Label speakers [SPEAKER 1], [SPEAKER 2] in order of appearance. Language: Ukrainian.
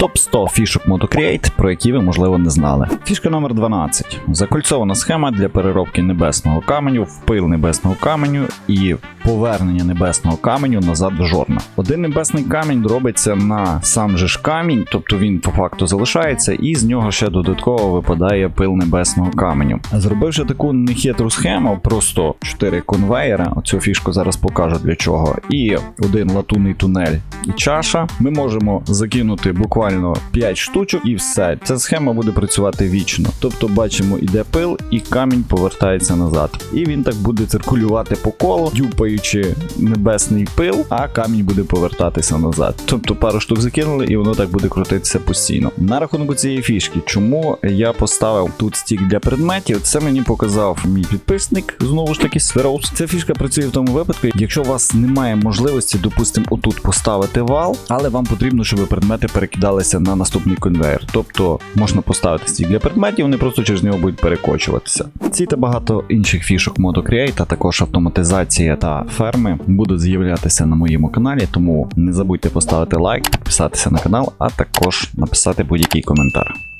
[SPEAKER 1] Топ 100 фішок MotoCreate, про які ви можливо не знали. Фішка номер 12. Закольцована схема для переробки небесного каменю, впил небесного каменю і повернення небесного каменю назад до жорна. Один небесний камінь робиться на сам же ж камінь, тобто він по факту залишається, і з нього ще додатково випадає пил небесного каменю. Зробивши таку нехитру схему, просто 4 конвейера, оцю фішку зараз покажу для чого, і один латунний тунель і чаша, ми можемо закинути буквально 5 штучок і все. Ця схема буде працювати вічно. Тобто бачимо, іде пил, і камінь повертається назад. І він так буде циркулювати по колу, дюпаючи небесний пил, а камінь буде повертатися назад. Тобто пару штук закинули, і воно так буде крутитися постійно. На рахунок цієї фішки, чому я поставив тут стік для предметів, це мені показав мій підписник, знову ж таки, Свероус. Ця фішка працює в тому випадку, якщо у вас немає можливості, допустимо, отут поставити вал, але вам потрібно, щоб предмети перекидалися на наступний конвейер. Тобто можна поставити стік для предметів, вони просто через нього будуть перекочуватися. Ці та багато інших фішок MotoCreate, а також автоматизація та ферми будуть з'являтися на моєму каналі, тому не забудьте поставити лайк, підписатися на канал, а також написати будь-який коментар.